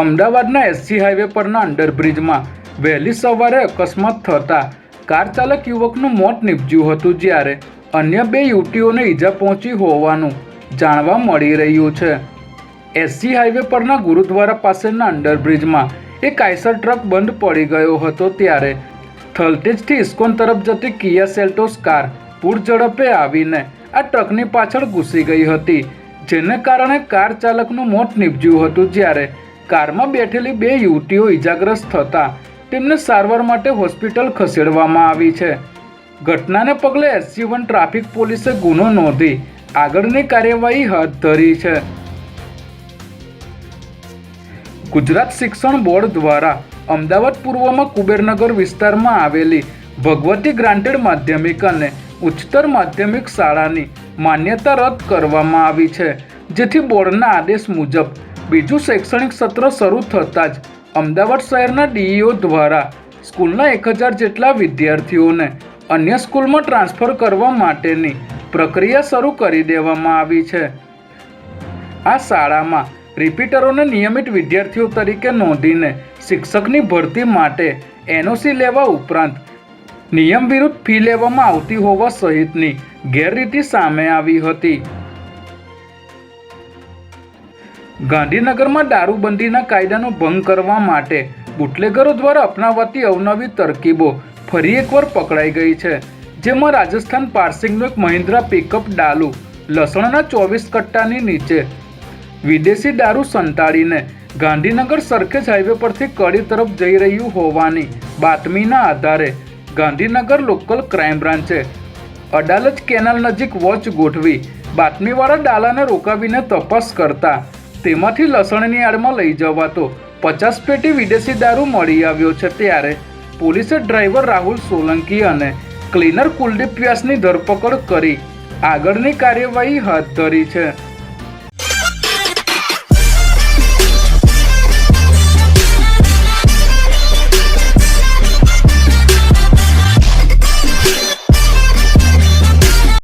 અમદાવાદના SC highway પરના અંડરબ્રિજમાં વહેલી સવારે અકસ્માત થતાં કાર ચાલક યુવકનું મોત નીપજ્યું હતું જ્યારે અન્ય બે યુવતીઓને ઈજા પહોંચી હોવાનું જાણવા મળી રહ્યું છે. એસસી હાઈવે પરના ગુરુદ્વારા પાસેના અંડરબ્રિજમાં એક આઈસર ટ્રક બંધ પડી ગયો હતો ત્યારે થલતેજથી ઇસ્કોન તરફ જતી કિયા સેલ્ટોસ કાર પૂર ઝડપે આવીને આ ટ્રકની પાછળ ઘૂસી ગઈ હતી, જેને કારણે કાર ચાલકનું મોત નીપજ્યું હતું જ્યારે કારમાં બેઠેલી બે યુવતીઓ ઇજાગ્રસ્ત થતાં તેમને સારવાર માટે હોસ્પિટલ ખસેડવામાં આવી છે. ઘટનાને પગલે એસજી વન ટ્રાફિક પોલીસે ગુનો નોંધી આગળની કાર્યવાહી હાથ ધરી છે. ગુજરાત શિક્ષણ બોર્ડ દ્વારા અમદાવાદ પૂર્વમાં કુબેરનગર વિસ્તારમાં આવેલી ભગવતી ગ્રાન્ટેડ માધ્યમિક અને ઉચ્ચતર માધ્યમિક શાળાની માન્યતા રદ કરવામાં આવી છે, જેથી બોર્ડના આદેશ મુજબ બીજું શૈક્ષણિક સત્ર શરૂ થતાં જ અમદાવાદ શહેરના ડીઈઓ દ્વારા સ્કૂલના એક હજાર જેટલા વિદ્યાર્થીઓને અન્ય સ્કૂલમાં ટ્રાન્સફર કરવા માટેની પ્રક્રિયા શરૂ કરી દેવામાં આવી છે. આ શાળામાં રિપીટરોને નિયમિત વિદ્યાર્થીઓ તરીકે નોંધીને શિક્ષકની ભરતી માટે એનઓસી લેવા ઉપરાંત નિયમ વિરુદ્ધ ફી લેવામાં આવતી હોવા સહિતની ગેરરીતિ સામે આવી હતી. ગાંધીનગરમાં દારૂબંધીના કાયદાનો ભંગ કરવા માટે બુટલેગરો દ્વારા અપનાવાતી અવનવી તરકીબો ફરી એકવાર પકડાઈ ગઈ છે, જેમાં રાજસ્થાન પાર્સિંગનું એક મહિન્દ્રા પિકઅપ ડાલુ, લસણના ચોવીસ કટ્ટાની નીચે. વિદેશી દારૂ સંતાડીને ગાંધીનગર સરખેજ હાઈવે પરથી કડી તરફ જઈ રહ્યું હોવાની બાતમીના આધારે ગાંધીનગર લોકલ ક્રાઇમ બ્રાન્ચે અડાલજ કેનાલ નજીક વોચ ગોઠવી બાતમીવાળા ડાલાને રોકાવીને તપાસ કરતા તેમાંથી લસણની આડમાં લઈ જવાતો પચાસ પેટી વિદેશી દારૂ મળી આવ્યો છે ત્યારે પોલીસે ડ્રાઈવર રાહુલ સોલંકી અને ક્લીનર કુલદીપ વ્યાસની ધરપકડ કરી. આગળની કાર્યવાહી હાથ ધરી છે.